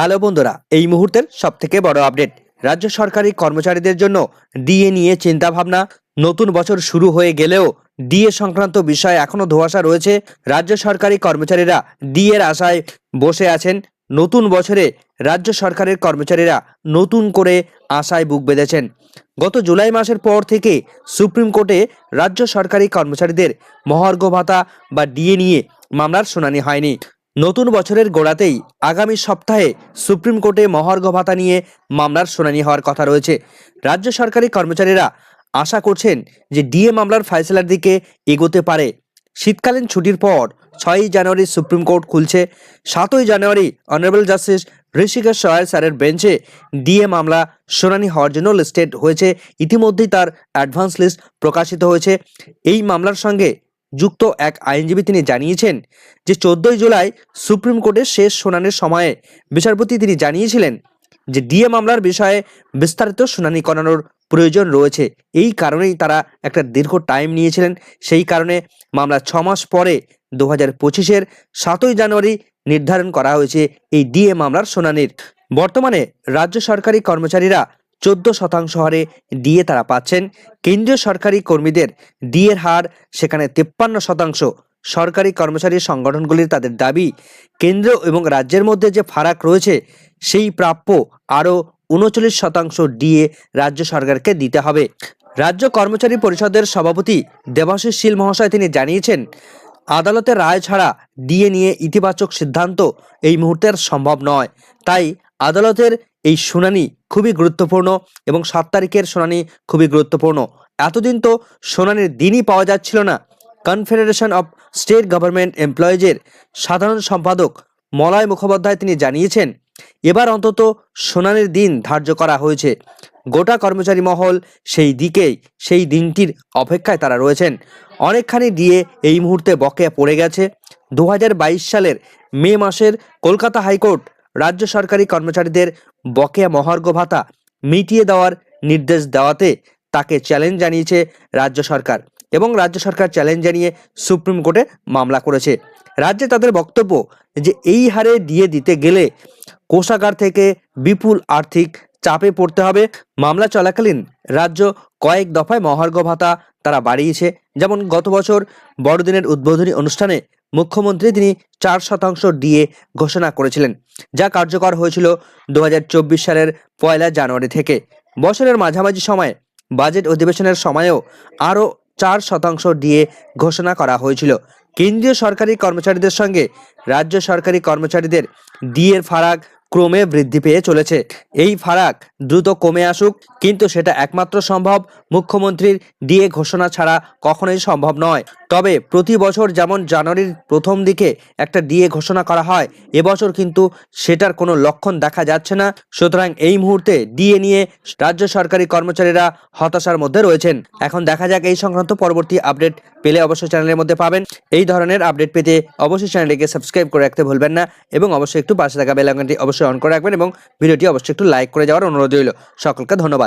Hello বন্ধুরা, এই মুহূর্তের সব থেকে বড় আপডেট রাজ্য সরকারি কর্মচারীদের জন্য ডিএ নিয়ে চিন্তাভাবনা। নতুন বছর শুরু হয়ে গেলেও ডিএ সংক্রান্ত বিষয় এখনও ধোঁয়াশা রয়েছে। রাজ্য সরকারি কর্মচারীরা ডিএর আশায় বসে আছেন। নতুন বছরে রাজ্য সরকারের কর্মচারীরা নতুন করে আশায় বুক বেঁধেছেন। গত জুলাই মাসের পর থেকে সুপ্রিম কোর্টে রাজ্য সরকারি কর্মচারীদের মহার্ঘ ভাতা বা ডিএ নিয়ে মামলার শুনানি হয়নি। নতুন বছরের গোড়াতেই আগামী সপ্তাহে সুপ্রিম কোর্টে মহার্ঘ ভাতা নিয়ে মামলার শুনানি হওয়ার কথা রয়েছে। রাজ্য সরকারি কর্মচারীরা আশা করছেন যে ডিএ মামলার ফয়সলার দিকে এগোতে পারে। শীতকালীন ছুটির পর ছয়ই জানুয়ারি সুপ্রিম কোর্ট খুলছে। সাতই January honourable justice Rishikesh Sayal স্যারের বেঞ্চে ডিএ মামলা শুনানি হওয়ার জন্য লিস্টেড হয়েছে। ইতিমধ্যেই তার অ্যাডভান্স লিস্ট প্রকাশিত হয়েছে। এই মামলার সঙ্গে যুক্ত এক আইনজীবী তিনি জানিয়েছেন যে চোদ্দই জুলাই সুপ্রিম কোর্টের শেষ শুনানির সময়ে বিচারপতি তিনি জানিয়েছিলেন যে ডিএ মামলার বিষয়ে বিস্তারিত শুনানি করানোর প্রয়োজন রয়েছে। এই কারণেই তারা একটা দীর্ঘ টাইম নিয়েছিলেন। সেই কারণে মামলা ছ মাস পরে দু হাজার পঁচিশের সাতই জানুয়ারি নির্ধারণ করা হয়েছে এই ডিএ মামলার শুনানির। বর্তমানে রাজ্য সরকারি কর্মচারীরা চোদ্দ শতাংশ হারে ডিএ তারা পাচ্ছেন। কেন্দ্রীয় সরকারি কর্মীদের ডিএর হার সেখানে তেপ্পান্ন শতাংশ। সরকারি কর্মচারী সংগঠনগুলির তাদের দাবি, কেন্দ্র এবং রাজ্যের মধ্যে যে ফারাক রয়েছে, সেই প্রাপ্য আরও উনচল্লিশ শতাংশ ডিএ রাজ্য সরকারকে দিতে হবে। রাজ্য কর্মচারী পরিষদের সভাপতি দেবাশিস শীল মহাশয় তিনি জানিয়েছেন, আদালতের রায় ছাড়া ডিএ নিয়ে ইতিবাচক সিদ্ধান্ত এই মুহূর্তে সম্ভব নয়। তাই আদালতের এই শুনানি খুবই গুরুত্বপূর্ণ এবং সাত তারিখের শুনানি খুবই গুরুত্বপূর্ণ। এতদিন তো শুনানির দিনই পাওয়া যাচ্ছিল না। কনফেডারেশন অফ স্টেট গভর্নমেন্ট এমপ্লয়িজের সাধারণ সম্পাদক মলয় মুখোপাধ্যায় তিনি জানিয়েছেন, এবার অন্তত শুনানির দিন ধার্য করা হয়েছে। গোটা কর্মচারী মহল সেই দিকেই, সেই দিনটির অপেক্ষায় তারা রয়েছেন। অনেকখানি দিয়ে এই মুহূর্তে বকেয়া পড়ে গেছে। দু হাজার বাইশ সালের মে মাসের কলকাতা হাইকোর্ট রাজ্য সরকারি কর্মচারীদের বকেয়া মহার্ঘ ভাতা মিটিয়ে দেওয়ার নির্দেশ দেওয়াতে তাকে চ্যালেঞ্জ জানিয়েছে রাজ্য সরকার এবং রাজ্য সরকার চ্যালেঞ্জ জানিয়ে সুপ্রিম কোর্টে মামলা করেছে। রাজ্যে তাদের বক্তব্য যে এই হারে দিয়ে দিতে গেলে কোষাগার থেকে বিপুল আর্থিক চাপে পড়তে হবে। মামলা চলাকালীন রাজ্য কয়েক দফায় মহার্ঘ ভাতা তারা বাড়িয়েছে। যেমন গত বছর বড়দিনের উদ্বোধনী অনুষ্ঠানে মুখ্যমন্ত্রী তিনি চার শতাংশ ডিএ ঘোষণা করেছিলেন, যা কার্যকর হয়েছিল দু হাজার চব্বিশ সালের পয়লা জানুয়ারি থেকে। বছরের মাঝামাঝি সময়ে বাজেট অধিবেশনের সময়েও আরও চার শতাংশ ডিএ ঘোষণা করা হয়েছিল। কেন্দ্রীয় সরকারি কর্মচারীদের সঙ্গে রাজ্য সরকারি কর্মচারীদের ডিএর ফারাক ক্রমে বৃদ্ধি পেয়ে চলেছে। এই ফারাক দ্রুত কমে আসুক, কিন্তু সেটা একমাত্র সম্ভব মুখ্যমন্ত্রীর ডিএ ঘোষণা ছাড়া কখনোই সম্ভব নয়। তবে প্রতি বছর যেমন জানুয়ারির প্রথম দিকে একটা ডিএ ঘোষণা করা হয়, এবছর কিন্তু সেটার কোনো লক্ষণ দেখা যাচ্ছে না। সুতরাং এই মুহূর্তে ডিএ নিয়ে রাজ্য সরকারি কর্মচারীরা হতাশার মধ্যে রয়েছেন। এখন দেখা যাক এই সংক্রান্ত পরবর্তী আপডেট পেলে অবশ্যই চ্যানেলের মধ্যে পাবেন। এই ধরনের আপডেট পেতে অবশ্যই চ্যানেলটিকে সাবস্ক্রাইব করে রাখতে ভুলবেন না এবং অবশ্যই একটু পাশে থাকা বেল আইকনটি অবশ্যই অন করে রাখবেন এবং ভিডিওটি অবশ্যই একটু লাইক করে যাওয়ার অনুরোধ রইল। সকলকে ধন্যবাদ।